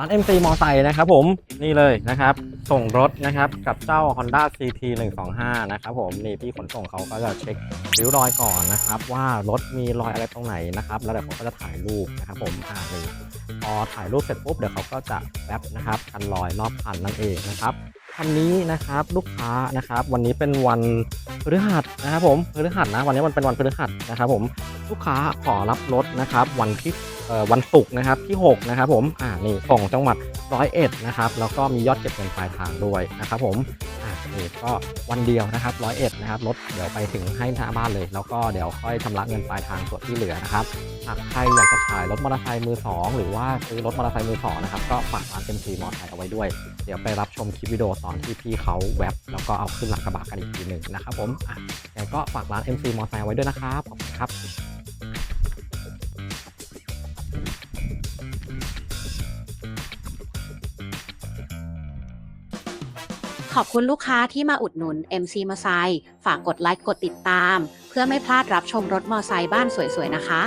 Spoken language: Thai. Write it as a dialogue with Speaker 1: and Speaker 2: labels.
Speaker 1: ร้าน MC มอไซค์นะครับผมนี่เลยนะครับ ส่งรถนะครับกับเจ้า Honda CT 125นะครับผมนี่พี่ขนส่งเขาก็จะเช็คริ้วรอยก่อนนะครับ ว่ารถมีรอยอะไรตรงไหนนะครับแล้วเดี๋ยวเขาก็จะถ่ายรูปนะครับผมอ่านี่พอถ่ายรูปเสร็จปุ๊บเดี๋ยวเขาก็จะแวบนะครับกันรอยรอบคันนั่นเองนะครับคันนี้นะครับลูกค้านะครับ วันนี้เป็นวันพฤหัสนะครับผมพฤหัสนะ วันนี้มันเป็นวันพฤหัสนะครับ ผมลูกค้าขอรับรถนะครับ วันที่ วันศุกร์นะครับที่ 6 นะครับผมอ่านี่ส่งจังหวัดร้อยเอ็ดนะครับแล้วก็มียอดเก็บเงินปลายทางด้วยนะครับผมอ่านี่ก็วันเดียวนะครับร้อยเอ็ดนะครับรถเดี๋ยวไปถึงให้หน้าบ้านเลย แล้วก็เดี๋ยวค่อยชำระเงินปลายทางส่วนที่เหลือนะครับหากใครอยากจะขายรถมอเตอร์ไซค์มือสองหรือว่าซื้อรถมอเตอร์ไซค์มือสองนะครับก็ฝากร้านเต็มทีมอเตอร์ไซค์เอาไว้ด้วย เดี๋ยวไปรับชมคลิปวิดีโอตอนที่พี่เขาแว็บแล้วก็เอาขึ้นหลังกระบะกันอีกทีหนึ่งนะครับผมอะยังไงก็ฝากร้าน MC มอเตอร์ไซค์เอาไว้ด้วยนะครับขอบคุณครับ
Speaker 2: ขอบคุณลูกค้าที่มาอุดหนุน MC มอไซค์ฝากกดไลค์กดติดตาม เพื่อไม่พลาดรับชมรถมอไซค์บ้านสวยๆนะคะ